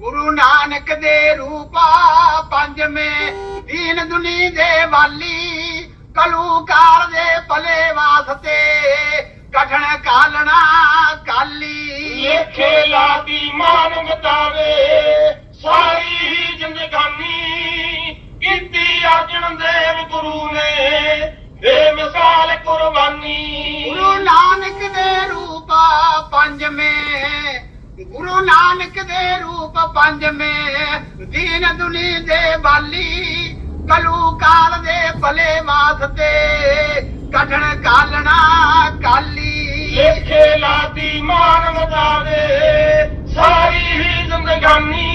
ਗੁਰੂ ਨਾਨਕ ਦੇ ਰੂਪਾ ਪੰਜਵੇਂ ਦੀਨ ਦੁਨੀ ਦੇ ਵਾਲੀ, ਕਲੂਕਾਰ ਦੇ ਭਲੇ ਵਾਸਤੇ ਕਠਣ ਕਾਲਣਾ ਕਾਲੀ। ਲੇਖੇ ਲਾਦੀ ਮਾਨ ਮਤਾਵੇ, ਸਾਰੀ ਗੁਰੂ ਨਾਨਕ ਦੇ ਰੂਪ ਪੰਜਵੇਂ ਦੀਨ ਦੁਨੀ ਦੇ ਬਾਲੀ ਕਲੂ ਕਾਲ ਦੇ ਭਲੇ ਵਾਸਤੇ ਕਠਣ ਕਾਲਣਾ ਕਾਲੀ। ਲੇਖੇ ਲਾਦੀ ਮਾਨ ਮਤਾਵੇ ਸਾਰੀ ਹੀ ਜ਼ਿੰਦਗਾਨੀ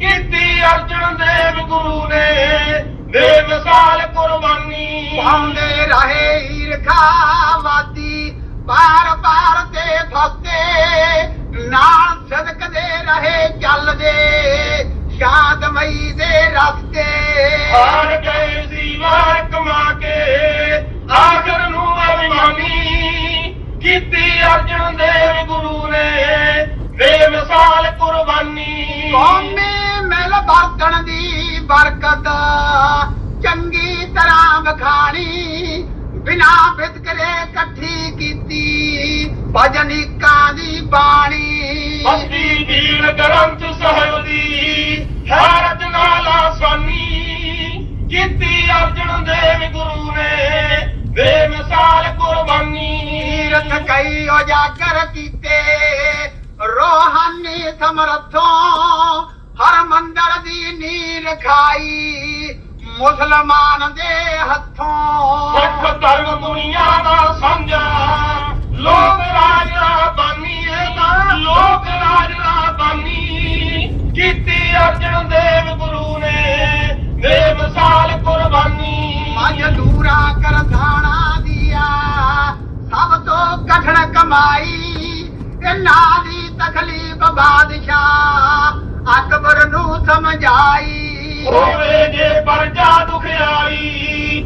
ਕੀਤੀ ਅਰਜਨ ਦੇਵ ਗੁਰੂ ਨੇ ਬੇਮਿਸਾਲ ਕੁਰਬਾਨੀ। ਪਾਉਂਦੇ ਰਹੇ ਈਰਖਾਵਾਦੀ ਪਾਰ ਪਾਰ ਤੇ ਚੱਲਦੇ ਸ਼ਾਂਤਮਈ ਦੇ ਰਸਤੇ। ਹਾਰ ਗਏ ਵਾਰ ਕਮਾ ਕੇ ਆਖਰ ਨੂੰ ਅਭਿਮਾਨੀ ਕੀਤੀ ਅਰਜਨ ਦੇਵ ਗੁਰੂ ਨੇ। ਬੇਮਿਸਾਲ ਕੁਰਬਾਨੀ। ਕੌਮੇ ਮਿਲ ਵਰਤਣ ਦੀ ਬਰਕਤ ਚੰਗੀ ਤਰ੍ਹਾਂ ਬਖਾਣੀ ਬਿਨਾ ਫਿਤਕਰੇ ਇਕੱਠੀ ਕੀਤੀ ਭਜਨਿਕਾਂ ਦੀ ਬਾਣੀ। समरतो हरमंदर जी नीर खाई मुसलमान ਹੋਵੇ ਜੇ ਪਰਜਾ ਦੁਖਿਆਈ।